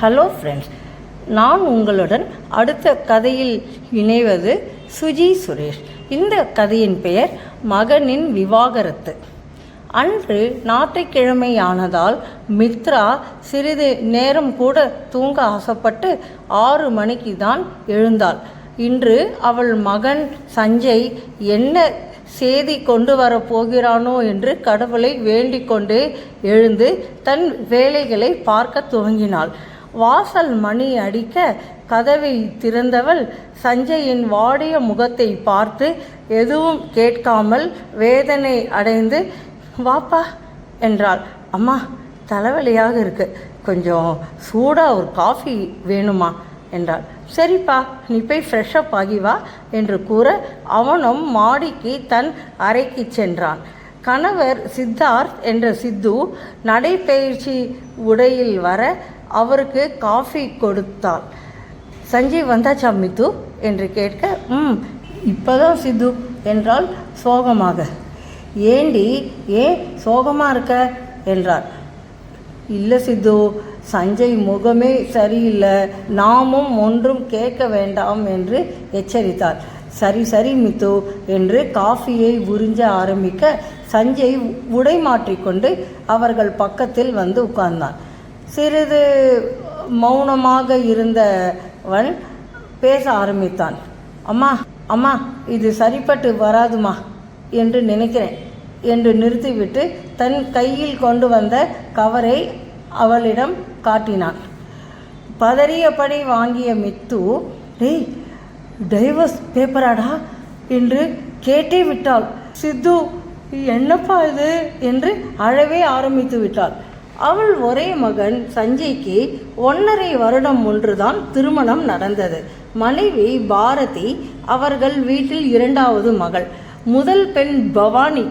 Hello friends நான் உங்களுடன் அடுத்த கதையில் இணைவது சுஜி சுரேஷ். இந்த கதையின் பெயர் மகனின் விவாகரத்து. அன்று ஞாயிற்றுக்கிழமையானதால் மித்ரா சிறிது நேரம் கூட தூங்க ஆசைப்பட்டு ஆறு மணிக்கு தான் எழுந்தாள். இன்று அவள் மகன் சஞ்சய் என்ன செய்தி கொண்டு வரப்போகிறானோ என்று கடவுளை வேண்டிக் கொண்டே எழுந்து தன் வேலைகளை பார்க்க துவங்கினாள். வாசல் மணி அடிக்க கதவை திறந்தவள் சஞ்சயின் வாடிய முகத்தை பார்த்து எதுவும் கேட்காமல் வேதனை அடைந்து வாப்பா என்றாள். அம்மா தலைவலியாக இருக்கு. கொஞ்சம் சூடாக ஒரு காஃபி வேணுமா? என்றாள். சரிப்பா நீ போய் ஃப்ரெஷ்அப் ஆகி வா என்று கூற அவனும் மாடிக்கு தன் அறைக்கு சென்றான். கணவர் சித்தார்த் என்ற சித்து நடைப்பயிற்சி உடையில் வர அவருக்கு காஃபி கொடுத்தாள். சஞ்சய் வந்தாச்சா மித்து என்று கேட்க ம் இப்போதான் சித்து என்றாள் சோகமாக. ஏண்டி ஏன் சோகமாக இருக்க? என்றார். இல்லை சித்து சஞ்சய் முகமே சரியில்லை. நாமும் ஒன்றும் கேட்க வேண்டாம் என்று எச்சரித்தார். சரி சரி மித்து என்று காஃபியை உறிஞ்ச ஆரம்பிக்க சஞ்சய் உடை மாற்றிக்கொண்டு அவர்கள் பக்கத்தில் வந்து உட்கார்ந்தான். சிறிது மௌனமாக இருந்தவன் பேச ஆரம்பித்தான். அம்மா அம்மா இது சரிப்பட்டு வராதுமா? என்று நினைக்கிறேன் என்று நிறுத்திவிட்டு தன் கையில் கொண்டு வந்த கவரை அவளிடம் காட்டினான். பதறியபடி வாங்கிய மித்து டேய் டைவர்ஸ் பேப்பராடா? என்று கேட்டே விட்டாள் சித்து என்னப்பா இது? என்று அழவே ஆரம்பித்து விட்டாள் அவள் ஒரே மகன் சஞ்சய்க்கு ஒன்றரை வருடம் ஒன்றுதான் திருமணம் நடந்தது. மனைவி பாரதி அவர்கள் வீட்டில் இரண்டாவது மகள். முதல் பெண் பவானி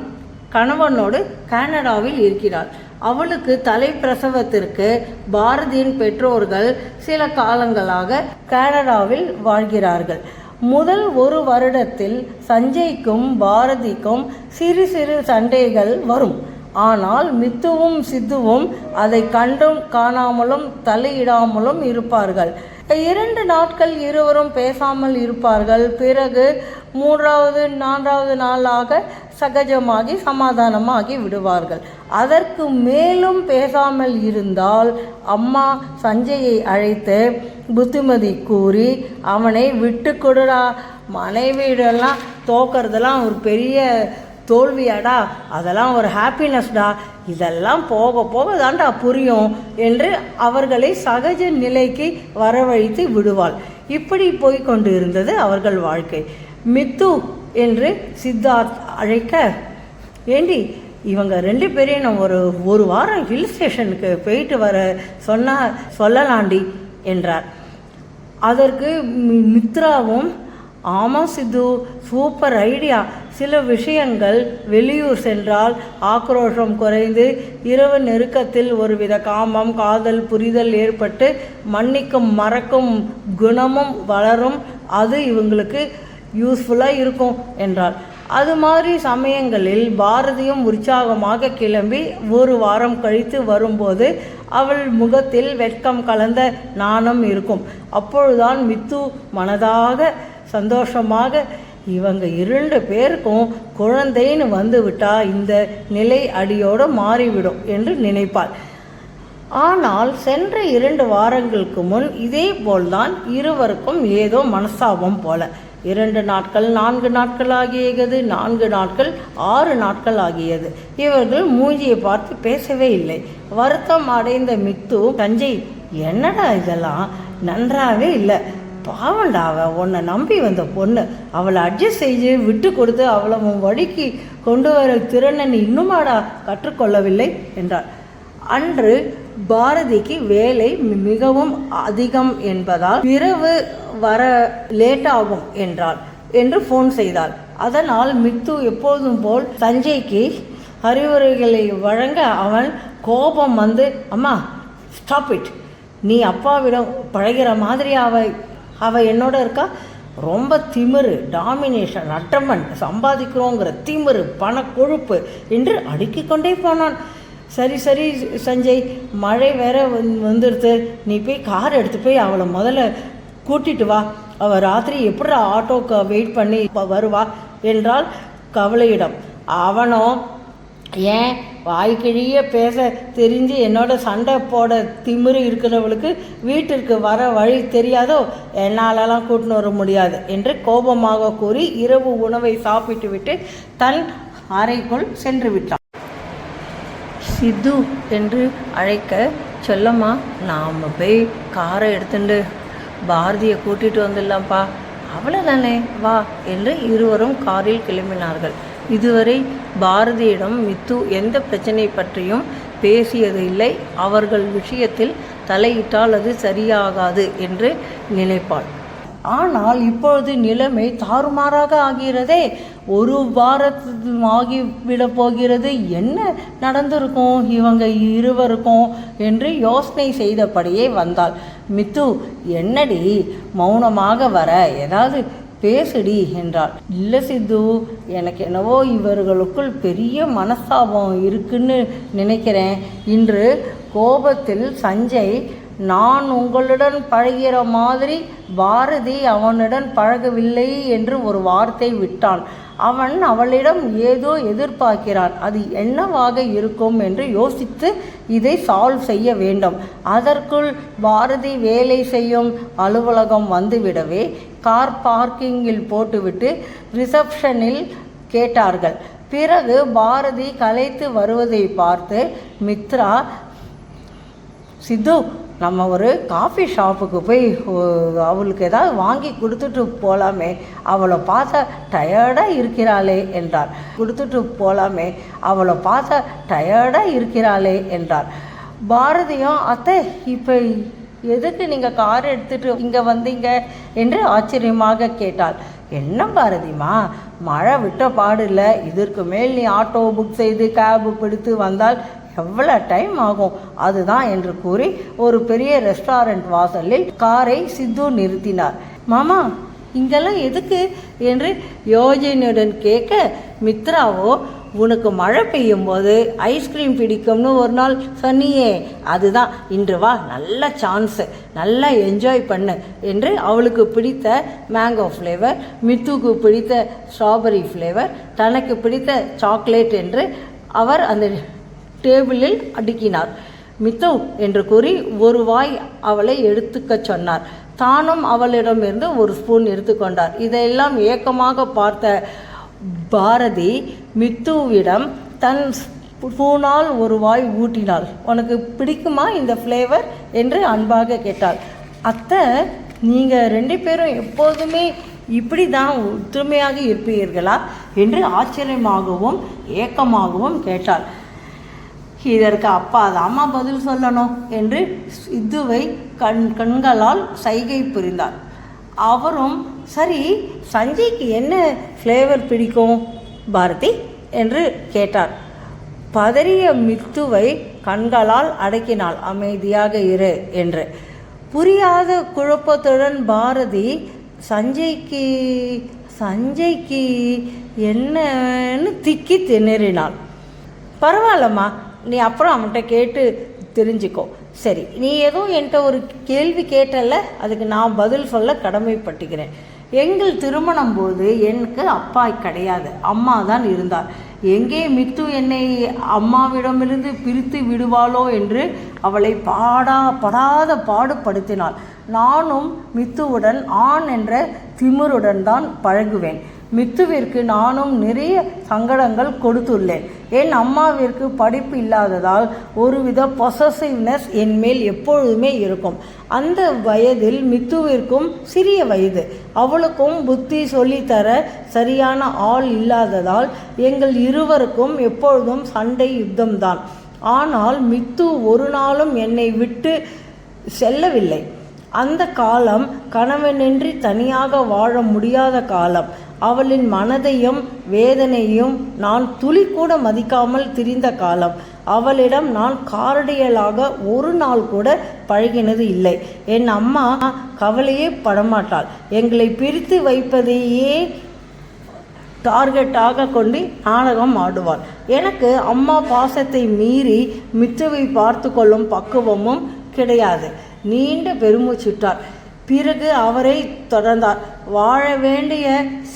கணவனோடு கனடாவில் இருக்கிறாள். அவளுக்கு தலைப்பிரசவத்திற்கு பாரதியின் பெற்றோர்கள் சில காலங்களாக கனடாவில் வாழ்கிறார்கள். முதல் ஒரு வருடத்தில் சஞ்சய்க்கும் பாரதிக்கும் சிறு சிறு சண்டைகள் வரும். ஆனால் மித்துவும் சித்துவும் அதை கண்டும் காணாமலும் தலையிடாமலும் இருப்பார்கள். இரண்டு நாட்கள் இருவரும் பேசாமல் இருப்பார்கள். பிறகு மூன்றாவது நான்காவது நாளாக சகஜமாகி சமாதானமாகி விடுவார்கள். அதற்கு மேலும் பேசாமல் இருந்தால் அம்மா சஞ்சயை அழைத்து புத்திமதி கூறி அவனை விட்டு கொடுடா. மனைவியிடெல்லாம் தோக்கிறதெல்லாம் ஒரு பெரிய தோல்வியாடா அதெல்லாம் ஒரு ஹாப்பினஸ்டா இதெல்லாம் போக போக தாண்டா புரியும் என்று அவர்களை சகஜ நிலைக்கு வரவழைத்து விடுவாள். இப்படி போய்கொண்டு இருந்தது அவர்கள் வாழ்க்கை. மித்து என்று சித்தார்த் அழைக்க ஏண்டி இவங்க ரெண்டு பேரையும் நான் ஒரு ஒரு வாரம் ஹில் ஸ்டேஷனுக்கு போயிட்டு வர சொன்னால் சொல்லலாண்டி என்றார். அதற்கு மித்ராவும் ஆமாம் சித்து சூப்பர் ஐடியா சில விஷயங்கள் வெளியூர் சென்றால் ஆக்ரோஷம் குறைந்து இரவு நெருக்கத்தில் ஒருவித காமம் காதல் புரிதல் ஏற்பட்டு மன்னிக்கும் மறக்கும் குணமும் வளரும். அது இவங்களுக்கு யூஸ்ஃபுல்லாக இருக்கும் என்றார் அது மாதிரி சமயங்களில் பாரதியும் உற்சாகமாக கிளம்பி ஒரு வாரம் கழித்து வரும்போது அவள் முகத்தில் வெட்கம் கலந்த நாணம் இருக்கும். அப்பொழுதுதான் மித்து மனதாக சந்தோஷமாக இவங்க இரண்டு பேருக்கும் குழந்தைன்னு வந்து விட்டா இந்த நிலை அடியோடு மாறிவிடும் என்று நினைப்பாள். ஆனால் சென்ற இரண்டு வாரங்களுக்கு முன் இதே போல்தான் இருவருக்கும் ஏதோ மனஸ்தாபம் போல. இரண்டு நாட்கள் நான்கு நாட்கள் ஆகியது நான்கு நாட்கள் ஆறு நாட்கள் ஆகியது. இவர்கள் மூஞ்சியை பார்த்து பேசவே இல்லை. வருத்தம் அடைந்த மித்து தஞ்சை என்னடா இதெல்லாம்? நன்றாகவே இல்லை. பாவண்டா அவள் உன்னை நம்பி வந்த பொண்ணு. அவளை அட்ஜஸ்ட் செய்து விட்டு கொடுத்து அவளை உன் வழிக்கு கொண்டு வர திறனை நீ இன்னுமாடா கற்றுக்கொள்ளவில்லை? என்றார் அன்று பாரதிக்கு வேலை மி- மிகவும் அதிகம் என்பதால் இரவு வர லேட் ஆகும் என்றாள் என்று ஃபோன் செய்தாள். அதனால் மித்து எப்போதும் போல் சஞ்சய்க்கு அறிவுரைகளை வழங்க அவன் கோபம் வந்து அம்மா ஸ்டாப் இட் நீ அப்பாவிடம் பழகிற மாதிரி அவள் என்னோட இருக்கா? ரொம்ப திமிரு டாமினேஷன் அட்டமன் சம்பாதிக்கிறோங்கிற திமிரு பண கொழுப்பு என்று அடுக்கி கொண்டே போனான். சரி சரி சஞ்சய் மழை வேற வந் வந்துடுது நீ போய் கார் எடுத்து போய் அவளை முதல்ல கூட்டிட்டு வா. அவள் ராத்திரி எப்படி ஆட்டோக்கு வெயிட் பண்ணி வருவா என்றால் கவலையிடம். அவனோ ஏன் வாய்க்கிழிய பேச தெரிஞ்சு என்னோட சண்டை போட திமிரு இருக்கிறவளுக்கு வீட்டிற்கு வர வழி தெரியாதோ என்னாலலாம் கூட்டின்னு வர முடியாது என்று கோபமாக கூறி இரவு உணவை சாப்பிட்டு விட்டு தன் அறைக்குள் சென்று விட்டான். சித்து என்று அழைக்க சொல்லம்மா நாம் போய் காரை எடுத்துட்டு பாரதியை கூட்டிகிட்டு வந்துடலாம்ப்பா. அவ்வளோதானே வா என்று இருவரும் காரில் கிளம்பினார்கள். இதுவரை பாரதியிடம் மித்து எந்த பிரச்சனை பற்றியும் பேசியது இல்லை. அவர்கள் விஷயத்தில் தலையிட்டால் அது சரியாகாது என்று நினைப்பாள். ஆனால் இப்பொழுது நிலைமை தாறுமாறாக ஆகிறதே. ஒரு வாரம் ஆகிவிடப் போகிறது. என்ன நடந்திருக்கும்? இவங்க இருவருக்கும் என்று யோசனை செய்தபடியே வந்தாள். மித்து என்னடி? மௌனமாக வர ஏதாவது பேசுடி என்றாள். இல்லை சித்து எனக்கு என்னவோ இவர்களுக்குள் பெரிய மனஸ்தாபம் இருக்குன்னு நினைக்கிறேன். இன்று கோபத்தில் சஞ்சய் நான் உங்களுடன் பழகிற மாதிரி பாரதி அவனுடன் பழகவில்லை என்று ஒரு வார்த்தை விட்டான். அவன் அவளிடம் ஏதோ எதிர்பார்க்கிறான். அது என்னவாக இருக்கும் என்று யோசித்து இதை சால்வ் செய்ய வேண்டும். அதற்குள் பாரதி வேலை செய்யும் அலுவலகம் வந்துவிடவே கார் பார்க்கிங்கில் போட்டுவிட்டு ரிசப்ஷனில் கேட்டார்கள். பிறகு பாரதி கலைத்து வருவதை பார்த்து மித்ரா சித்து நம்ம ஒரு காஃபி ஷாப்புக்கு போய் அவளுக்கு ஏதாவது வாங்கி கொடுத்துட்டு போகலாமே அவளை பார்த்தா டயர்டாக இருக்கிறாளே என்றார். கொடுத்துட்டு போகலாமே அவளை பார்த்தா டயர்டாக இருக்கிறாளே என்றார். பாரதியும் அத்தை இப்போ எதுக்கு நீங்கள் கார் எடுத்துகிட்டு இங்கே வந்தீங்க? என்று ஆச்சரியமாக கேட்டாள். என்ன பாரதிமா மழை விட்ட பாடில்ல இதற்கு மேல் நீ ஆட்டோ புக் செய்து கேபு பிடித்து வந்தால் எவ்வளோ டைம் ஆகும்? அதுதான் என்று கூறி ஒரு பெரிய ரெஸ்டாரண்ட் வாசலில் காரை சித்து நிறுத்தினார். மாமா இங்கெல்லாம் எதுக்கு என்று யோஜனையுடன் கேட்க மித்ராவோ உனக்கு மழை பெய்யும் போது ஐஸ்கிரீம் பிடிக்கும்னு ஒரு நாள் சொன்னியே. அதுதான் இன்று வா நல்ல சான்ஸு நல்லா என்ஜாய் பண்ணு என்று அவளுக்கு பிடித்த மேங்கோ ஃப்ளேவர் மித்துக்கு பிடித்த ஸ்ட்ராபெரி ஃப்ளேவர் தனக்கு பிடித்த சாக்லேட் என்று அவர் அந்த டேபிளில் அடுக்கினார். மித்து என்று கூறி ஒரு வாய் அவளை எடுத்துக்கச் சொன்னார். தானும் அவளிடமிருந்து ஒரு ஸ்பூன் எடுத்துக்கொண்டார். இதையெல்லாம் ஏக்கமாக பார்த்த பாரதி மித்துவிடம் தன் ஸ்பூனால் ஒரு வாய் ஊட்டினாள். உனக்கு பிடிக்குமா இந்த ஃப்ளேவர் என்று அன்பாக கேட்டாள். அத்தை நீங்கள் ரெண்டு பேரும் எப்போதுமே இப்படி தான் ஒற்றுமையாக இருப்பீர்களா? என்று ஆச்சரியமாகவும் ஏக்கமாகவும் கேட்டாள். இதற்கு அப்பா அம்மா பதில் சொல்லணும் என்று சித்துவை கண் கண்களால் சைகை புரிந்தார். அவரும் சரி சஞ்சய்க்கு என்ன ஃப்ளேவர் பிடிக்கும் பாரதி என்று கேட்டார். பதறிய மித்துவை கண்களால் அடக்கினாள் அமைதியாக இரு என்று. புரியாத குழப்பத்துடன் பாரதி சஞ்சய்க்கு சஞ்சய்க்கு என்னன்னு திக்கி திணறினாள். பரவாயில்லம்மா நீ அப்புறம் அவன்கிட்ட கேட்டு தெரிஞ்சுக்கோ. சரி நீ ஏதோ என்கிட்ட ஒரு கேள்வி கேட்டல அதுக்கு நான் பதில் சொல்ல கடமைப்பட்டுக்கிறேன். எங்கள் திருமணம் போது எனக்கு அப்பா கிடையாது. அம்மா தான் இருந்தார். எங்கே மித்து என்னை அம்மாவிடமிருந்து பிரித்து விடுவாளோ என்று அவளை பாடா படாத பாடுபடுத்தினாள். நானும் மித்துவுடன் ஆண் என்ற திமிருடன் தான் பழகுவேன். மித்துவிற்கு நானும் நிறைய சங்கடங்கள் கொடுத்துள்ளேன். என் அம்மாவிற்கு படிப்பு இல்லாததால் ஒருவித பொசசிவ்னஸ் என் மேல் எப்பொழுதுமே இருக்கும். அந்த வயதில் மித்துவிற்கும் சிறிய வயது. அவளுக்கும் புத்தி சொல்லித்தர சரியான ஆள் இல்லாததால் எங்கள் இருவருக்கும் எப்பொழுதும் சண்டை யுத்தம்தான். ஆனால் மித்து ஒரு நாளும் என்னை விட்டு செல்லவில்லை. அந்த காலம் கணவனின்றி தனியாக வாழ முடியாத காலம். அவளின் மனதையும் வேதனையும் நான் துளி கூட மதிக்காமல் திரிந்த காலம். அவளிடம் நான் காரடியலாக ஒரு நாள் கூட பழகினது இல்லை. என் அம்மா கவலையே படமாட்டாள். எங்களை பிரித்து வைப்பதையே டார்கெட்டாக கொண்டு நாடகம் ஆடுவாள். எனக்கு அம்மா பாசத்தை மீறி மித்துவை பார்த்து கொள்ளும் பக்குவமும் கிடையாது. நீண்ட பெருமூச்சுட்டார் பிறகு அவரை தொடர்ந்தார் வாழ வேண்டிய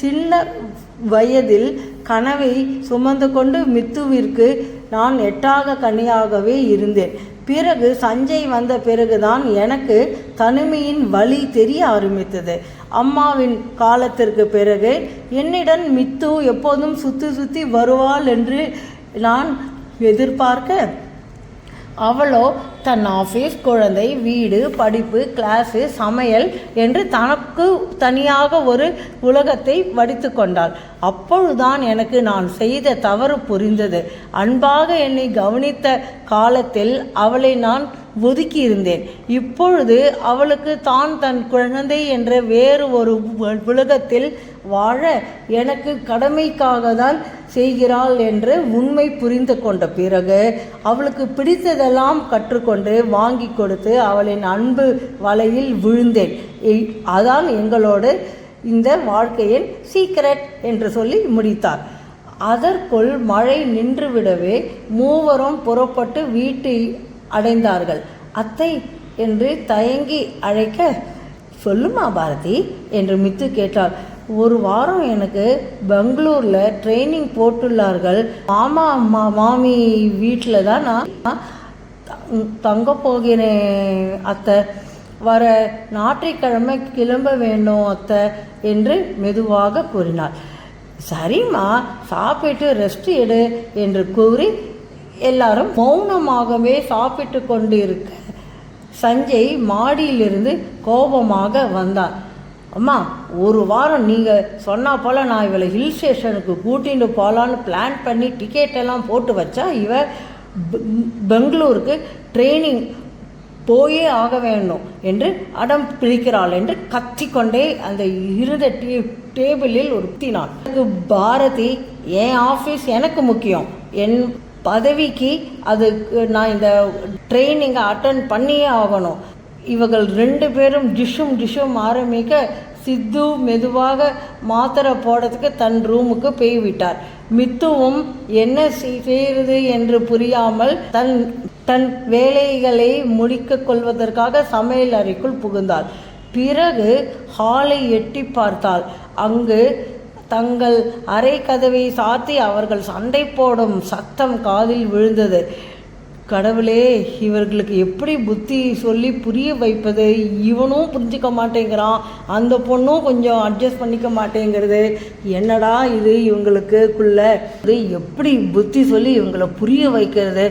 சின்ன வயதில் கனவை சுமந்து கொண்டு மித்துவிற்கு நான் எட்டாக கனியாகவே இருந்தேன். பிறகு சஞ்சய் வந்த பிறகுதான் எனக்கு தனிமையின் வழி தெரிய ஆரம்பித்தது. அம்மாவின் காலத்திற்கு பிறகு என்னிடம் மித்து எப்போதும் சுற்றி சுற்றி வருவாள் என்று நான் எதிர்பார்க்க அவளோ தன் ஆஃபீஸ் குழந்தை வீடு படிப்பு கிளாஸு சமையல் என்று தனக்கு தனியாக ஒரு உலகத்தை வடித்து கொண்டாள். அப்பொழுதுதான் எனக்கு நான் செய்த தவறு புரிந்தது. அன்பாக என்னை கவனித்த காலத்தில் அவளை நான் ஒதுக்கி இருந்தேன் இப்பொழுது அவளுக்கு தான் தன் குழந்தை என்ற வேறு ஒரு உலகத்தில் வாழ எனக்கு கடமைக்காக தான் செய்கிறாள் என்று உண்மை புரிந்து கொண்ட பிறகு அவளுக்கு பிடித்ததெல்லாம் கற்றுக்கொண்டு வாங்கி கொடுத்து அவளின் அன்பு வலையில் விழுந்தேன். அதான் எங்களோடு இந்த வாழ்க்கையின் சீக்ரெட் என்று சொல்லி முடித்தார். அதற்குள் மழை நின்றுவிடவே மூவரும் புறப்பட்டு வீட்டை அடைந்தார்கள். அத்தை என்று தயங்கி அழைக்க சொல்லுமா பாரதி? என்று மித்து கேட்டாள். ஒரு வாரம் எனக்கு பெங்களூரில் ட்ரைனிங் போட்டுள்ளார்கள். மாமா மா மாமி வீட்டில் தான் நான் தங்- தங்க போகிறேன் அத்தை. வர ஞாயிற்றுக்கிழமை கிளம்ப வேண்டும் அத்தை என்று மெதுவாக கூறினாள். சரிம்மா சாப்பிட்டு ரெஸ்ட் எடு என்று கூறி எல்லாரும் மௌனமாகவே சாப்பிட்டு கொண்டு இருக்க சஞ்சய் மாடியிலிருந்து கோபமாக வந்தார். அம்மா ஒரு வாரம் நீங்கள் சொன்னா போல் நான் இவளை ஹில் ஸ்டேஷனுக்கு கூட்டிகிட்டு போகலான்னு பிளான் பண்ணி டிக்கெட்டெல்லாம் போட்டு வச்சா இவ பெ- பெங்களூருக்கு ட்ரைனிங் போயே ஆக வேண்டும் என்று அடம் பிடிக்கிறாள் என்று கத்திக்கொண்டே அந்த இருந்த டே டேபிளில் ஒருத்தினான் எனக்கு பாரதி என் ஆஃபீஸ் எனக்கு முக்கியம். என் பதவிக்கு அதுக்கு நான் இந்த ட்ரைனிங்கை அட்டன் பண்ணியே ஆகணும். இவர்கள் ரெண்டு பேரும் டிஷ்ஷும் டிஷ்ஷும் ஆரம்பிக்க சித்து மெதுவாக மாத்திரை போடுறதுக்கு தன் ரூமுக்கு போய்விட்டார். மித்துவும் என்ன செய்- செய்கிறது என்று புரியாமல் தன் தன் வேலைகளை முடிக்க கொள்வதற்காக சமையல் அறைக்குள் புகுந்தாள். பிறகு ஹாலை எட்டி பார்த்தாள். அங்கு தங்கள் அறை கதவை சாத்தி அவர்கள் சண்டை போடும் சத்தம் காதில் விழுந்தது. கடவுளே இவர்களுக்கு எப்படி புத்தி சொல்லி புரிய வைப்பது? இவனும் புரிஞ்சிக்க மாட்டேங்கிறான். அந்த பொண்ணும் கொஞ்சம் அட்ஜஸ்ட் பண்ணிக்க மாட்டேங்கிறது. என்னடா இது இவங்களுக்குள்ள இது எப்படி புத்தி சொல்லி இவங்களை புரிய வைக்கிறது?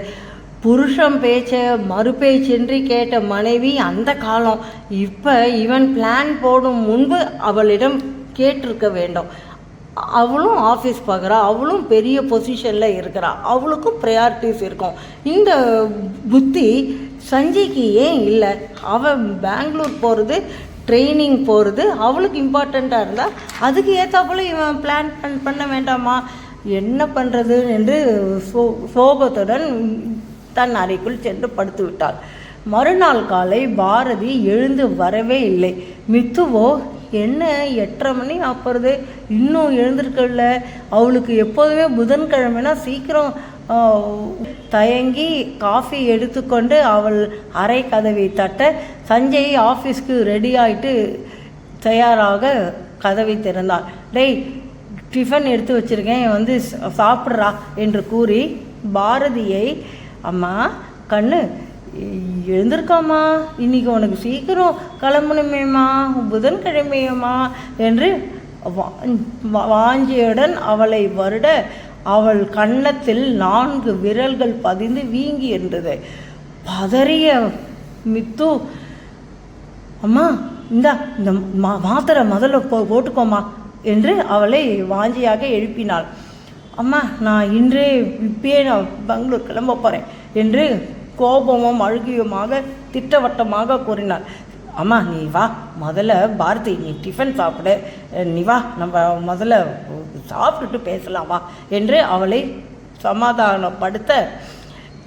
புருஷன் பேச்ச மறுபேச்சின்றி கேட்ட மனைவி அந்த காலம். இப்போ இவன் பிளான் போடும் முன்பு அவளிடம் கேட்டிருக்க வேண்டும். அவளும் ஆஃபீஸ் பார்க்குறா அவளும் பெரிய பொசிஷனில் இருக்கிறா. அவளுக்கும் ப்ரையாரிட்டிஸ் இருக்கும். இந்த புத்தி சஞ்சய்க்கு ஏன் இல்லை? அவன் பெங்களூர் போகிறது ட்ரைனிங் போகிறது அவளுக்கு இம்பார்ட்டண்ட்டாக இருந்தால் அதுக்கு ஏற்றாப்புல இவன் பிளான் பண் பண்ண வேண்டாமா? என்ன பண்ணுறது என்று சோ சோகத்துடன் தன் அறைக்குள் சென்று படுத்து விட்டாள். மறுநாள் காலை பாரதி எழுந்து வரவே இல்லை. மித்துவோ என்ன எட்டரை மணி ஆப்புறது? இன்னும் எழுந்திருக்கல. அவளுக்கு எப்போதுமே புதன்கிழமைனா சீக்கிரம் தயங்கி காஃபி எடுத்துக்கொண்டு அவள் அரை கதவை தட்ட சஞ்சய் ஆஃபீஸ்க்கு ரெடி ஆயிட்டு தயாராக கதவை திறந்தாள். டேய் டிஃபன் எடுத்து வச்சிருக்கேன் வந்து சாப்பிட்றா என்று கூறி பாரதியை அம்மா கண்ணு எழுந்திருக்காம்மா. இன்னைக்கு உனக்கு சீக்கிரம் கிளம்பணுமேம்மா. புதன்கிழமையம்மா என்று வா- வாஞ்சியுடன் அவளை வருட அவள் கன்னத்தில் நான்கு விரல்கள் பதிந்து வீங்கி இருந்தது பதறிய மித்து அம்மா இந்தா இந்த மா மாத்திரை முதல்ல போ போட்டுக்கோமா என்று அவளை வாஞ்சியாக எழுப்பினாள். அம்மா நான் இன்றே இப்பயே நான் பெங்களூர் கிளம்ப போகிறேன் என்று கோபமும் அழுகியுமாக திட்டவட்டமாக கூறினாள் அம்மா நீ வா. முதல்ல பாரதி நீ டிஃபன் சாப்பிடு. நீ வா. நம்ம முதல்ல சாப்பிட்டுட்டு பேசலாம் வா. என்று அவளை சமாதானப்படுத்த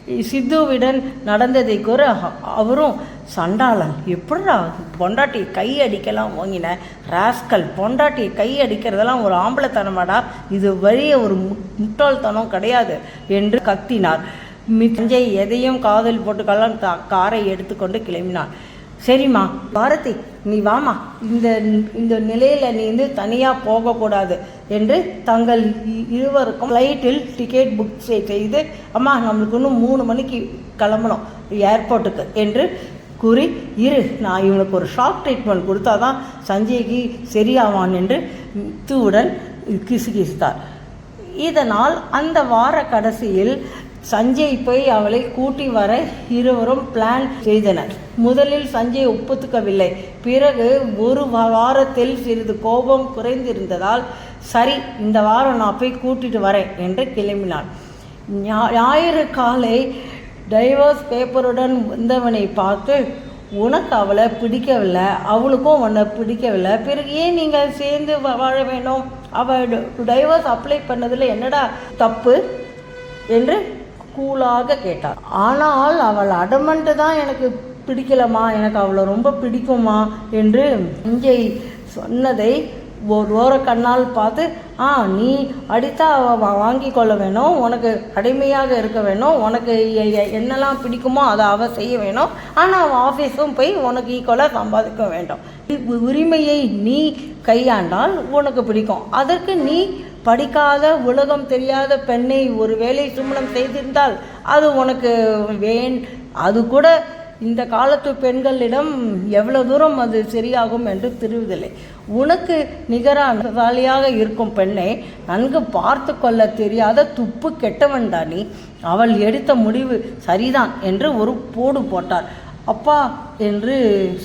சித்துவிடன் நடந்ததை கூற அவரும் சண்டாளன் எப்படிடா பொண்டாட்டி கை அடிக்கலாம் வாங்கின? ராஸ்கல் பொண்டாட்டி கை அடிக்கிறதெல்லாம் ஒரு ஆம்பளைத்தனமாடா. இது வழிய ஒரு மு- முட்டாள்தனம் கிடையாது என்று கத்தினார். மிஞ்சை எதையும் காதல் போட்டுக்கெல்லாம் தா காரை எடுத்துக்கொண்டு கிளம்பினான். சரிம்மா பாரதி நீ வாமா இந்த இந்த நிலையில் நீ வந்து தனியாக போகக்கூடாது என்று தங்கள் இருவருக்கும் ஃப்ளைட்டில் டிக்கெட் புக் செய்து அம்மா நம்மளுக்கு இன்னும் மூணு மணிக்கு கிளம்பணும் ஏர்போர்ட்டுக்கு என்று கூறி இரு நான் இவனுக்கு ஒரு ஷாக் ட்ரீட்மெண்ட் கொடுத்தா தான் சஞ்சய்க்கு சரியாவான் என்று மித்துவுடன் கிசுகிசுத்தார். இதனால் அந்த வார கடைசியில் சஞ்சய் போய் அவளை கூட்டி வர இருவரும் பிளான் செய்தனர். முதலில் சஞ்சய் ஒப்புத்துக்கவில்லை. பிறகு ஒரு வாரத்தில் சிறிது கோபம் குறைந்திருந்ததால் சரி இந்த வாரம் நான் போய் கூட்டிட்டு வரேன் என்று கிளம்பினான் ஞா- ஞாயிறு காலை டைவர்ஸ் பேப்பருடன் வந்தவனை பார்த்து உனக்கு அவளை பிடிக்கவில்லை அவளுக்கும் உன்னை பிடிக்கவில்லை. பிறகு ஏன் நீங்கள் சேர்ந்து வாழ வேணும் அவள் டைவர்ஸ் அப்ளை பண்ணதில் என்னடா தப்பு? என்று கூலாக கேட்டார். ஆனால் அவள் அடமன்ட்டு தான் எனக்கு பிடிக்கலம்மா எனக்கு அவளை ரொம்ப பிடிக்குமா என்று இங்கே சொன்னதை ஒரு ஓர கண்ணால் பார்த்து ஆ நீ அடித்தா அவள் வாங்கி கொள்ள வேணும் உனக்கு அடிமையாக இருக்க வேணும் உனக்கு என்னெல்லாம் பிடிக்குமோ அதை அவ செய்ய வேணும். ஆனால் அவள் ஆஃபீஸும் போய் உனக்கு ஈக்குவலாக சம்பாதிக்க வேண்டும். உரிமையை நீ கையாண்டால் உனக்கு பிடிக்கும். அதற்கு நீ படிக்காத உலகம் தெரியாத பெண்ணை ஒரு வேலை சுமணம் செய்திருந்தால் அது உனக்கு வேண் அது கூட இந்த காலத்து பெண்களிடம் எவ்வளோ தூரம் அது சரியாகும் என்று தெரிவதில்லை. உனக்கு நிகராக இருக்கும் பெண்ணை நன்கு பார்த்து கொள்ள தெரியாத துப்பு கெட்டவன்டா நீ. அவள் எடுத்த முடிவு சரிதான் என்று ஒரு போடு போட்டார். அப்பா என்று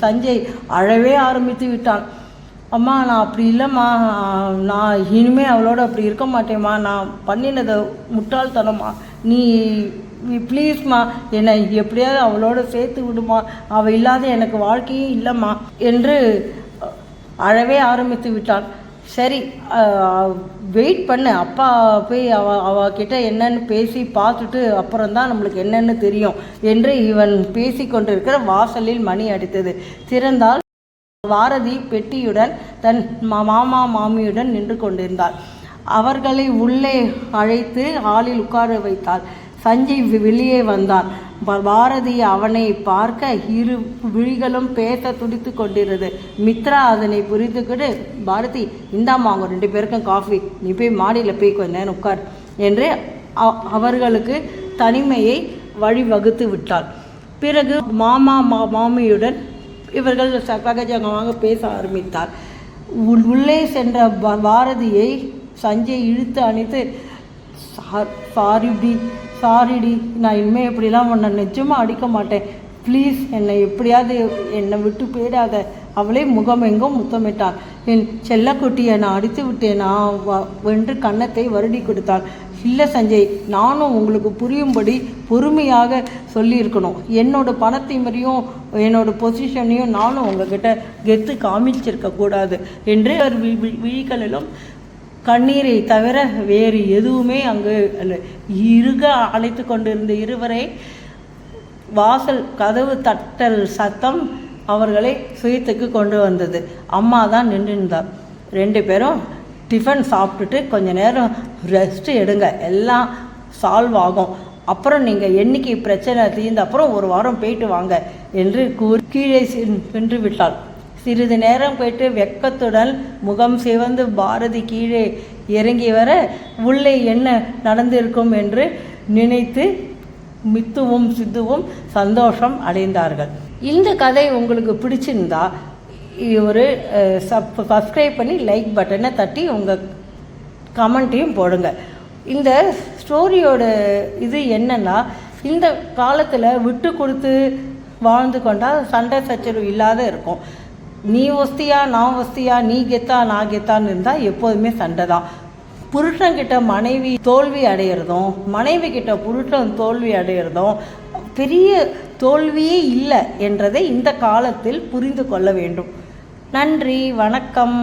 சஞ்சய் அழவே ஆரம்பித்து விட்டான். அம்மா நான் அப்படி இல்லைம்மா. நான் இனிமே அவளோட அப்படி இருக்க மாட்டேம்மா. நான் பண்ணினதை முட்டாள்தனம்மா. நீ நீ ப்ளீஸ்மா என்னை எப்படியாவது அவளோட சேர்த்து விடுமா. அவள் இல்லாத எனக்கு வாழ்க்கையே இல்லைம்மா என்று அழவே ஆரம்பித்து விட்டான் சரி வெயிட் பண்ணு. அப்பா போய் அவ அவகிட்ட என்னன்னு பேசி பார்த்துட்டு அப்புறம்தான் நம்மளுக்கு என்னென்னு தெரியும் என்று இவன் பேசி கொண்டிருக்கிற வாசலில் மணி அடித்தது. திறந்தால் பாரதி பெட்டியுடன் தன் மாமா மாமியுடன் நின்று கொண்டிருந்தாள். அவர்களை உள்ளே அழைத்து ஹாலில் உட்கார வைத்தாள். சஞ்சய் வெளியே வந்தான். பாரதி அவனை பார்க்க இரு விழிகளும் பேச துடித்து கொண்டிருந்தது. மித்ரா அதனை புரிந்துக்கிட்டு பாரதி இந்தாம்மா அவங்க ரெண்டு பேருக்கும் காஃபி. நீ போய் மாடியில் போய் கொஞ்ச நேரம் உட்கார் என்று அவர்களுக்கு தனிமையை வழிவகுத்து விட்டாள். பிறகு மாமா மா மாமியுடன் இவர்கள் சகஜமாக பேச ஆரம்பித்தார். உள்ளே சென்ற பாரதியை சஞ்சய் இழுத்து அணைத்து சாரிடி சாரிடி நான் இனிமேல் இப்படிலாம் உன்னை நிஜமாக அடிக்க மாட்டேன். ப்ளீஸ் என்னை எப்படியாவது என்னை விட்டு போயிடாத. அவளே முகமெங்கும் முத்தமிட்டாள். என் செல்லக்குட்டியை நான் அடித்து விட்டேனா? வ- கன்னத்தை வருடி கொடுத்தாள். இல்லை சஞ்சய் நானும் உங்களுக்கு புரியும்படி பொறுமையாக சொல்லியிருக்கணும். என்னோட பணத்தை மாதிரியும் என்னோடய பொசிஷனையும் நானும் உங்ககிட்ட கெத்து காமிச்சிருக்க கூடாது. என்று அவர் வி- விழிகளிலும் கண்ணீரை தவிர வேறு எதுவுமே அங்கு அல்ல. அழைத்து கொண்டிருந்த இருவரை வாசல் கதவு தட்டல் சத்தம் அவர்களை சுயத்துக்கு கொண்டு வந்தது. அம்மா தான் நின்றிருந்தார். ரெண்டு பேரும் டிஃபன் சாப்பிட்டுட்டு கொஞ்ச நேரம் ரெஸ்ட் எடுங்க. எல்லாம் சால்வ் ஆகும். அப்புறம் நீங்கள் என்னைக்கு பிரச்சனை தீர்ந்த அப்புறம் ஒரு வாரம் போயிட்டு வாங்க என்று கூறி கீழே சென்று விட்டாள். சிறிது நேரம் போயிட்டு வெக்கத்துடன் முகம் சிவந்து பாரதி கீழே இறங்கி வர உள்ளே என்ன நடந்திருக்கும் என்று நினைத்து மித்துவும் சித்துவும் சந்தோஷம் அடைந்தார்கள். இந்த கதை உங்களுக்கு பிடிச்சிருந்தா ஒரு சப் சப்ஸ்கிரைப் பண்ணி லைக் பட்டனை தட்டி உங்கள் கமெண்ட்டையும் போடுங்க. இந்த ஸ்டோரியோட இது என்னன்னா இந்த காலத்தில் விட்டு கொடுத்து வாழ்ந்து கொண்டால் சண்டை சச்சரவு இல்லாத இருக்கும். நீ ஒஸ்தியா நான் ஒஸ்தியா நீ கெத்தா நான் கெத்தான்னு இருந்தால் எப்போதுமே சண்டை தான். புருஷன்கிட்ட மனைவி தோல்வி அடையிறதும் மனைவி கிட்ட புருஷன் தோல்வி அடையிறதும் பெரிய தோல்வியே இல்லை என்றதை இந்த காலத்தில் புரிந்து கொள்ள வேண்டும். நன்றி வணக்கம்.